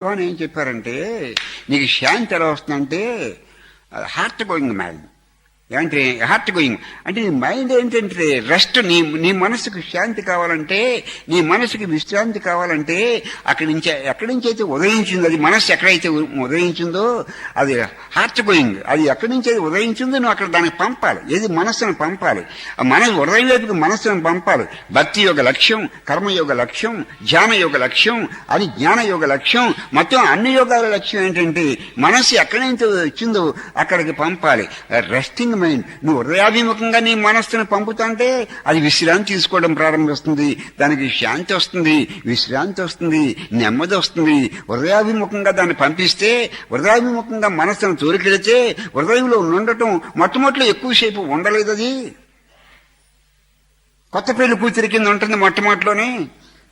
భగవాన్ ఏం చెప్పారంటే నీకు శాంతి ఎలా వస్తుందంటే హార్ట్ గోయింగ్ మ్యాన్ ఏమంటే హార్ట్ గోయింగ్ అంటే నీ మైండ్ ఏంటంటే రెస్ట్ నీ నీ మనసుకు శాంతి కావాలంటే నీ మనసుకి విశ్రాంతి కావాలంటే అక్కడి నుంచి ఎక్కడి నుంచి అయితే ఉదయించిందో అది మనసు ఎక్కడైతే ఉదయించిందో అది హార్ట్ గోయింగ్ అది ఎక్కడి నుంచి అయితే ఉదయించిందో నువ్వు అక్కడ దానికి పంపాలి. ఏది మనస్సును పంపాలి. ఆ మనసు ఉదయం వైపుకి మనస్సును పంపాలి. భక్తి యొక్క లక్ష్యం కర్మయోగ లక్ష్యం ధ్యాన యోగ లక్ష్యం అది జ్ఞాన యోగ లక్ష్యం. మొత్తం అన్ని యోగాల లక్ష్యం ఏంటంటే మనసు ఎక్కడి నుంచి వచ్చిందో అక్కడికి పంపాలి. రెస్టింగ్ మైండ్ నువ్వు హృదయాభిముఖంగా నీ మనస్సును పంపుతుంటే అది విశ్రాంతి తీసుకోవడం ప్రారంభిస్తుంది. దానికి శాంతి వస్తుంది విశ్రాంతి వస్తుంది నెమ్మది వస్తుంది. హృదయాభిముఖంగా దాన్ని పంపిస్తే హృదయాభిముఖంగా మనస్సును తోరికెడితే హృదయంలో ఉండటం మొట్టమొదటిలో ఎక్కువసేపు ఉండలేదు అది కొత్త పెళ్ళి కూతురి కింద ఉంటుంది మొట్టమొదటిలోనే.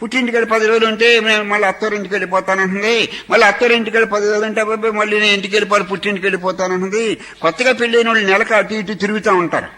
పుట్టింటికి వెళ్ళి పది రోజులు ఉంటే నేను మళ్ళీ అత్తారింటికి వెళ్ళిపోతానంటుంది మళ్ళీ అత్తోరింటికి వెళ్ళి పది రోజులు ఉంటే అబ్బాయి మళ్ళీ నేను ఇంటికి వెళ్ళిపోవాలి పుట్టింటికి వెళ్ళిపోతానంటుంది కొత్తగా పెళ్ళైన వాళ్ళు నెలకు అటు ఇటు తిరుగుతూ ఉంటారు.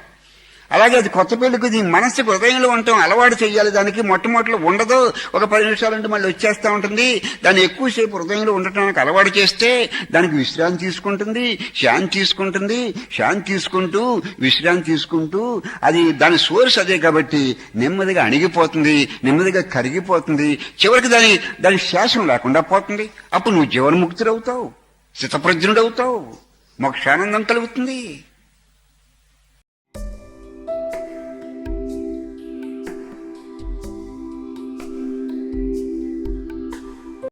అలాగే అది కొత్త పెళ్ళికి దీని మనసుకు హృదయంలో ఉండటం అలవాటు చేయాలి. దానికి మొట్టమొదటిలో ఉండదు. ఒక పది నిమిషాలంటే మళ్ళీ వచ్చేస్తూ ఉంటుంది. దాన్ని ఎక్కువసేపు హృదయంలో ఉండటానికి అలవాటు చేస్తే దానికి విశ్రాంతి తీసుకుంటుంది శాంతి తీసుకుంటుంది శాంతి తీసుకుంటూ విశ్రాంతి తీసుకుంటూ అది దాని సోర్స్ అదే కాబట్టి నెమ్మదిగా అణిగిపోతుంది నెమ్మదిగా కరిగిపోతుంది. చివరికి దాని దాని శాసనం లేకుండా పోతుంది. అప్పుడు నువ్వు జీవన్ముక్తుడవుతావు స్థితప్రజ్ఞుడవుతావు మోక్షానందం కలుగుతుంది.